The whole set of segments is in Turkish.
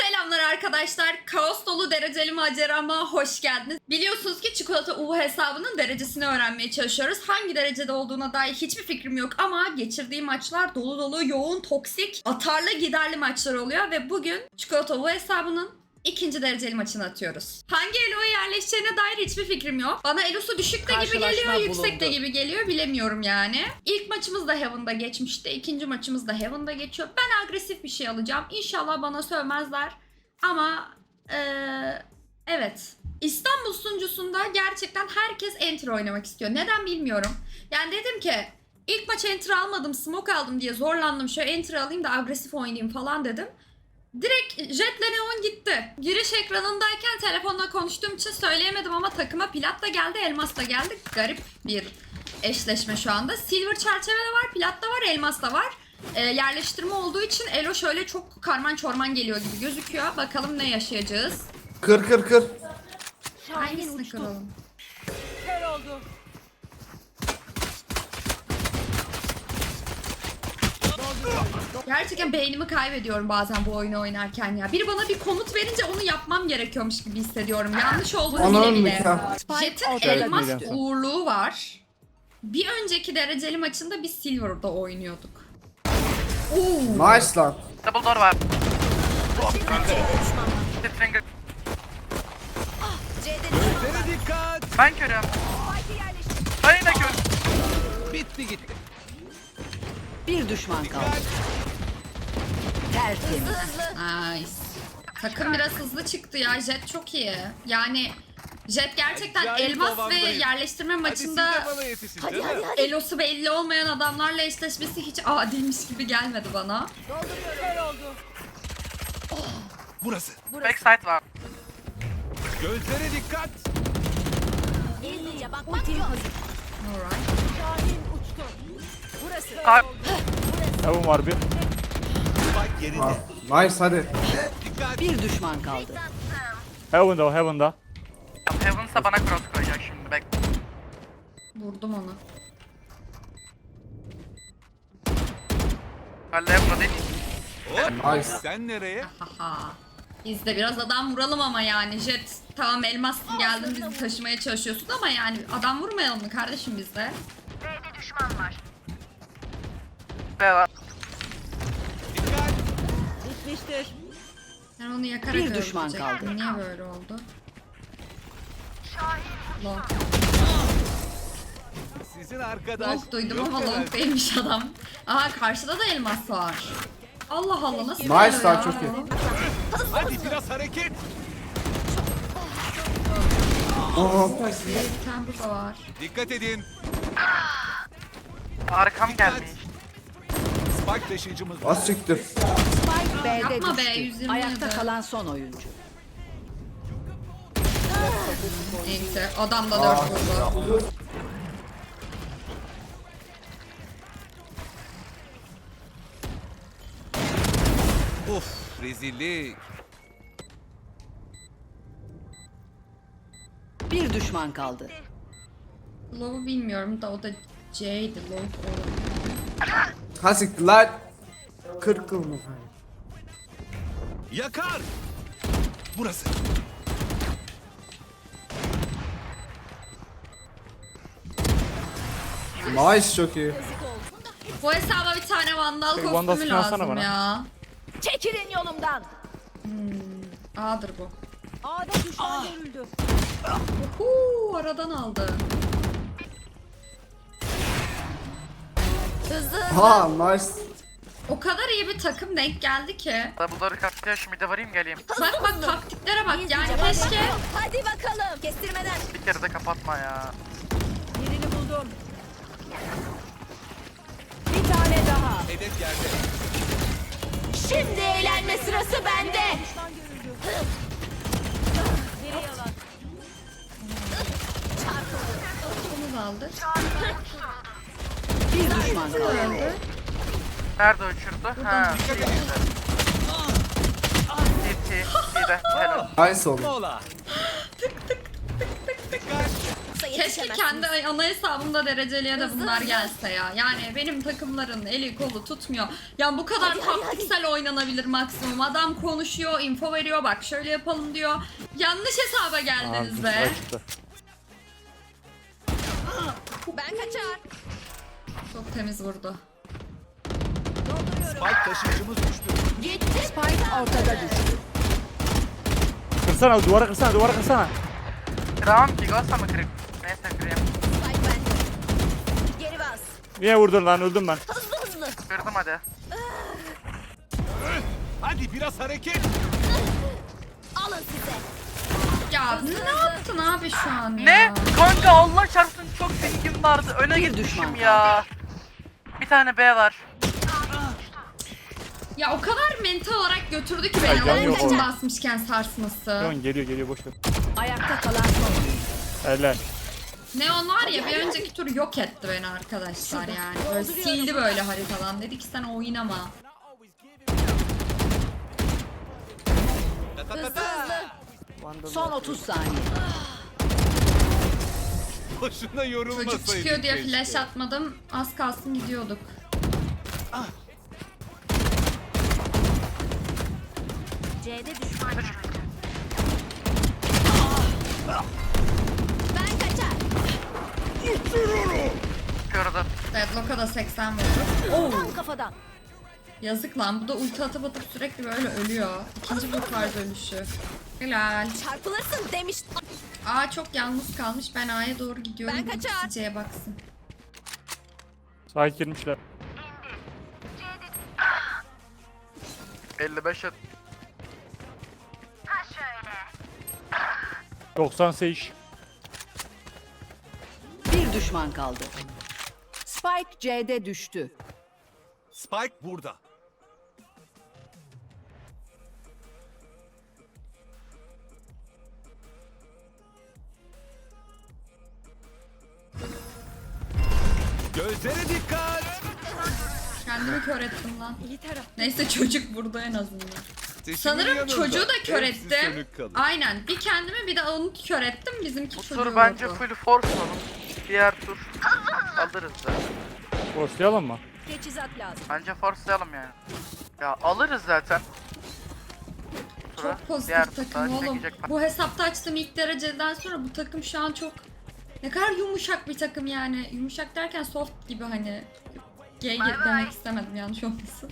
Selamlar arkadaşlar. Kaos dolu dereceli macerama hoş geldiniz. Biliyorsunuz ki çikolata U hesabının derecesini öğrenmeye çalışıyoruz. Hangi derecede olduğuna dair hiçbir fikrim yok ama geçirdiğim maçlar dolu dolu, yoğun, toksik, atarlı, giderli maçlar oluyor ve bugün çikolata U hesabının ikinci dereceli maçını atıyoruz. Hangi eloya yerleşeceğine dair hiçbir fikrim yok. Bana elosu düşük de gibi Karşılaşma geliyor, yüksek de bulundu. gibi geliyor bilemiyorum yani. İlk maçımız da Heaven'da geçmişti. ikinci maçımız da Heaven'da geçiyor. Ben agresif bir şey alacağım. İnşallah bana sövmezler. Ama eee, evet. İstanbul sunucusunda gerçekten herkes enter oynamak istiyor. Neden bilmiyorum. Yani dedim ki ilk maç enter almadım, smoke aldım diye zorlandım. Şöyle enter alayım da agresif oynayayım falan dedim. Direkt Jet'le Neon gitti. Giriş ekranındayken telefonla konuştuğum için söyleyemedim ama takıma plat da geldi, elmas da geldi. Garip bir eşleşme şu anda. Silver çerçeve de var, plat da var, elmas da var. Ee, yerleştirme olduğu için Elo şöyle çok karman çorman geliyor gibi gözüküyor. Bakalım ne yaşayacağız. Kır kır kır. Hangisini kıralım? Kör oldu. Gerçekten beynimi kaybediyorum bazen bu oyunu oynarken ya. Biri bana bir komut verince onu yapmam gerekiyormuş gibi hissediyorum. Yanlış olduğunu bile bile. Jet'in elmas uğurluğu var. Bir önceki dereceli maçında biz Silver'da oynuyorduk. Oo. Nice lan. Double door var. Stringer. Gözlere dikkat. Ben körüm. Ben yine kör. Bitti gitti. Bir düşman kaldı. Tertemiz. Nice. Takım biraz hızlı çıktı ya. Jet çok iyi. Yani Jet gerçekten Acayip elmas ve yerleştirme Hadi siz de maçında bana yetişin canım. elosu belli olmayan adamlarla eşleşmesi hiç adilmiş gibi gelmedi bana. Oldu. Burası. Backside var. Gözlere dikkat. Alright. Kar Heaven var bir. Ha, Nice hadi. Bir düşman kaldı. Heaven'da o Heaven'da. Heaven'sa bana cross koyacak şimdi. Bek. Vurdum onu. Halle Heaven'da değil. Nice. Sen nereye? Haha. Biz de biraz adam vuralım ama yani Jet tamam elmas geldin bizi taşımaya çalışıyorsun ama yani adam vurmayalım mı kardeşim biz de? B var. Bitmiştir. Ben onu yakarak Bir düşman öldürecektim. kaldı. Niye böyle oldu? Long. Sizin arkadaş. Long duydum yok ama long herhalde. değilmiş adam. Aha karşıda da elmas var. Allah Allah nasıl Nice böyle lan, ya? çok iyi. Hadi biraz hareket. Oo. Bir tane burada var. Dikkat edin. Arkam gelmiş. Spike taşıyıcımız. Az çıktı. Spike B'de Yapma be, düştü. 127. Ayakta kalan son oyuncu. Neyse adam da 4 vurdu. Uf rezillik. Bir düşman kaldı. Low'u bilmiyorum da o da C'ydi. Low olabilir. Ha siktir lan. Kır kır mı? Yakar. Burası. Nice çok iyi. Bu hesaba bir tane vandal Şey, kostümü vandal lazım bana. ya. Çekilin yolumdan. A'dır bu. A'da düşman görüldü. Huu aradan aldı. Hızlı. Ha nice. O kadar iyi bir takım denk geldi ki. Double door'u kapatıyor. Şu mid'e varayım geleyim. Bak bak taktiklere bak yani keşke Hadi bakalım. Kestirmeden. Bir kere de kapatma ya. Birini buldum. Bir tane daha. Hedef yerde. Şimdi eğlenme sırası bende. onu da aldı. Bir düşman kaldı. Nerede uçurdu? Ha. CT. Bir de. Helal. Nice oldu. Mola. Dikkat. Keşke kendi ana hesabımda dereceliğe de bunlar gelse ya. Yani benim takımların eli kolu tutmuyor. Yani bu kadar taktiksel oynanabilir maksimum. Adam konuşuyor, info veriyor. Bak şöyle yapalım diyor. Yanlış hesaba geldiniz be. Ben kaçar. Çok temiz vurdu. Spike taşıyıcımız düştü. Gitti. Spike ortada düştü. Kırsana duvara kırsana duvara kırsana. Kıramam ki Ghost'a mı kırık? Neyse kırayım. Spike bende. Geri bas. Niye vurdun lan öldüm ben. Hızlı hızlı. Kırdım hadi. Hadi biraz hareket. Alın size. Ya ne yaptın abi şu an ya? Ne? Kanka Allah çarpsın çok bilgim vardı. Öne Bir gitmişim ya. Bir tane B var. Ya o kadar mental olarak götürdü ki Ay, beni. can Onun yok için orada. basmışken sarsması. Leon geliyor geliyor boş ver. Ayakta kalan son. Helal. Neon var ya bir önceki tur yok etti beni arkadaşlar yani. Böyle sildi böyle haritadan. Dedi ki sen oynama. Hızlı hızlı. Son 30 saniye. Boşuna. Çocuk çıkıyor diye keşke. flash atmadım. Az kalsın gidiyorduk. C'de düşman. Ben kaçar. Gördüm. Deadlock'a da 80 vurdu. Tam kafadan. Yazık lan bu da ulti atıp atıp sürekli böyle ölüyor. İkinci bu tarz ölüşü. Helal. Çarpılırsın demiş. A çok yalnız kalmış. Ben A'ya doğru gidiyorum. Ben kaçar. C'ye baksın. Sahip girmişler. 55 at. 90 seyiş. Bir düşman kaldı. Spike C'de düştü. Spike burada. Gözlere dikkat. Kendimi kör ettim lan. Neyse çocuk burada en azından. Sanırım çocuğu da kör ettim. Aynen. Bir kendimi bir de onu kör ettim. Bizimki Bu çocuğu tur bence vurdu. full force olun. Diğer tur alırız da. Boşlayalım mı? Teçhizat lazım. Bence forcelayalım yani. Ya alırız zaten. Bu tura, Çok diğer pozitif turda takım oğlum. çekecek. Bu hesapta açtığım ilk dereceden sonra bu takım şu an çok ne kadar yumuşak bir takım yani. Yumuşak derken soft gibi hani. Gay demek istemedim yanlış olmasın.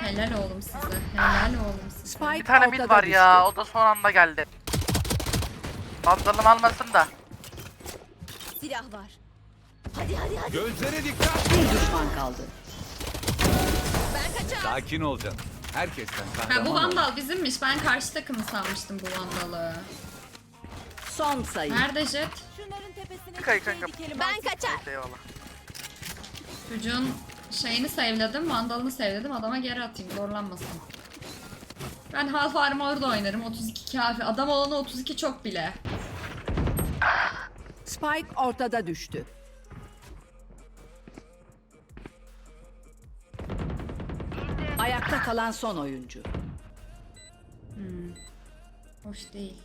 Helal oğlum size. Helal oğlum size. Spike Bir tane ortada mid var düştü. ya. O da son anda geldi. Fazlalım almasın da. Silah var. Hadi hadi hadi. Gözlere dikkat. Bir düşman kaldı. Ben kaçar. Sakin ol canım. Herkesten Ha kahraman bu ol. vandal bizimmiş. Ben karşı takımı sanmıştım bu vandalı. Son sayı. Nerede Jet? Şunların tepesine Kay kanka. Ben kaçar. Eyvallah. Çocuğun şeyini sevledim, vandalını sevledim. Adama geri atayım, zorlanmasın. Ben half armor'da oynarım. 32 kafi. Adam olanı 32 çok bile. Spike ortada düştü. Ayakta kalan son oyuncu. Hoş değil.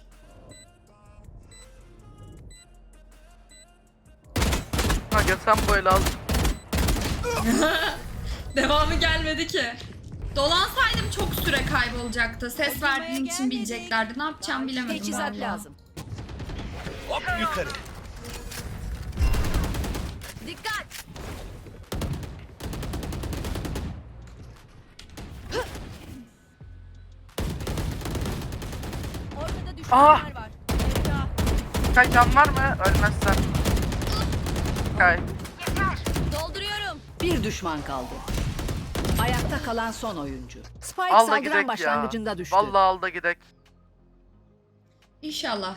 Ha gel sen böyle al. Devamı gelmedi ki. Dolansaydım çok süre kaybolacaktı. Ses verdiğim için bileceklerdi. Ne yapacağım bilemedim Teçhizat lazım. Hop yukarı. Dikkat. Ortada düşmanlar Ah! var. Kay can var mı? Ölmezsen. Kay. Bir düşman kaldı. Ayakta kalan son oyuncu. Spike Al da saldıran gidek ya. başlangıcında düştü. Vallahi al da gidek. İnşallah.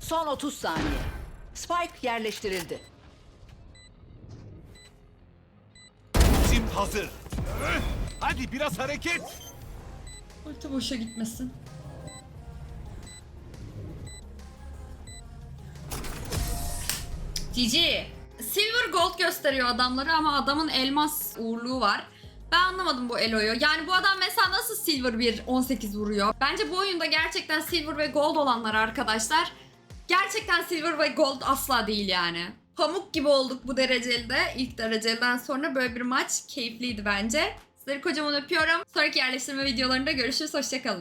Son 30 saniye. Spike yerleştirildi. Tim hazır. Hadi biraz hareket. Ulti boşa gitmesin. GG. Silver gold gösteriyor adamları ama adamın elmas uğurluğu var. Ben anlamadım bu Elo'yu. Yani bu adam mesela nasıl Silver 1 18 vuruyor? Bence bu oyunda gerçekten Silver ve Gold olanlar arkadaşlar. Gerçekten Silver ve Gold asla değil yani. Pamuk gibi olduk bu dereceli de. İlk dereceliden sonra böyle bir maç keyifliydi bence. Sizleri kocaman öpüyorum. Sonraki yerleştirme videolarında görüşürüz. Hoşçakalın.